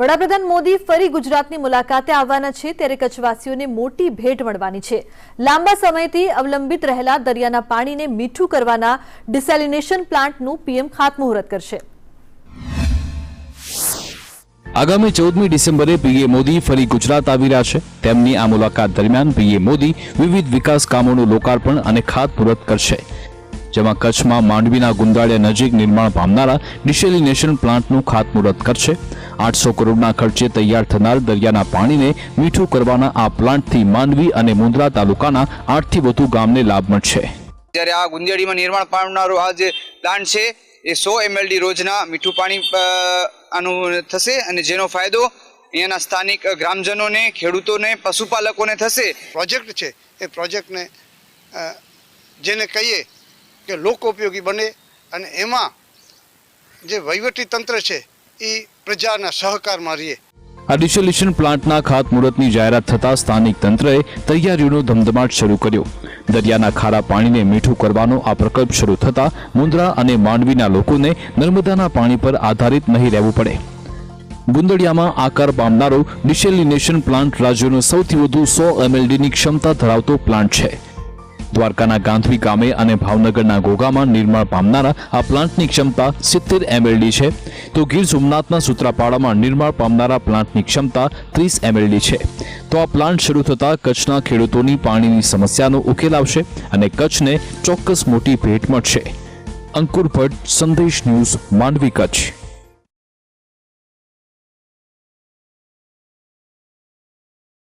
વડાપ્રધાન મોદી ફરી ગુજરાતની મુલાકાતે આવવાના છે ત્યારે કચ્છવાસીઓને મોટી ભેટ મળવાની છે. લાંબા સમયથી અવલંબિત રહેલા દરિયાના પાણીને મીઠું કરવાના ડિસેલિનેશન પ્લાન્ટનું પીએમ ખાતમુહૂર્ત કરશે. આગામી ચૌદમી ડિસેમ્બરે પીએમ મોદી ફરી ગુજરાત આવી રહ્યા છે. તેમની આ મુલાકાત દરમિયાન પીએમ મોદી વિવિધ વિકાસ કામોનું લોકાર્પણ અને ખાતમુહૂર્ત કરશે. જેમાં કચ્છમાં માંડવીના ગુંદાળિયા નજીક નિર્માણ પામનારા ડિસેલિનેશન પ્લાન્ટનું ખાતમુહૂર્ત કરશે. આઠસો કરોડના ખર્ચે તૈયાર થનાર દરિયાના પાણીને મીઠું કરવાના આ પ્લાન્ટથી માંડવી અને મુંદ્રા તાલુકાના આઠથી વધુ ગામને લાભ મળશે. જ્યારે આ ગુંદેડીમાં નિર્માણ પામનારો આ જે પ્લાન્ટ છે એ સો એમએલડી રોજના મીઠું પાણી આનું થશે અને જેનો ફાયદો અહીંયાના સ્થાનિક ગ્રામજનોને ખેડૂતોને પશુપાલકોને થશે. પ્રોજેક્ટ છે એ પ્રોજેક્ટને જેને કહીએ કે લોક ઉપયોગી બને અને એમાં જે વહીવટી તંત્ર છે એ પ્રજાના સહકારમાં રહીએ આ ડિસોલ્યુશન પ્લાન્ટના ખાતમુહૂર્તની જાહેરાત થતાં સ્થાનિક તંત્રએ તૈયારીઓનો ધમધમાટ શરૂ કર્યો. દરિયાના ખારા પાણીને મીઠું કરવાનો આ પ્રકલ્પ શરૂ થતાં મુન્દ્રા અને માંડવીના લોકોને નર્મદાના પાણી પર આધારિત નહીં રહેવું પડે. ગુંદડિયામાં આકાર પામનારો ડિસેલિનેશન પ્લાન્ટ રાજ્યનો સૌથી વધુ સો એમએલડીની ક્ષમતા ધરાવતો પ્લાન્ટ છે. દ્વારકાના ગાંધવી ગામે અને ભાવનગરના ઘોઘામાં નિર્માણ પામનારા આ પ્લાન્ટની ક્ષમતા સિત્તેર એમએલડી છે. તો ગીર સોમનાથના સૂત્રાપાડામાં નિર્માણ પામનારા પ્લાન્ટની ક્ષમતા ત્રીસ એમએલડી છે. તો આ પ્લાન્ટ શરૂ થતાં કચ્છના ખેડૂતોની પાણીની સમસ્યાનો ઉકેલ આવશે અને કચ્છને ચોક્કસ મોટી ભેટ મળશે. અંકુર ભટ્ટ સંદેશ ન્યૂઝ, માંડવી, કચ્છ.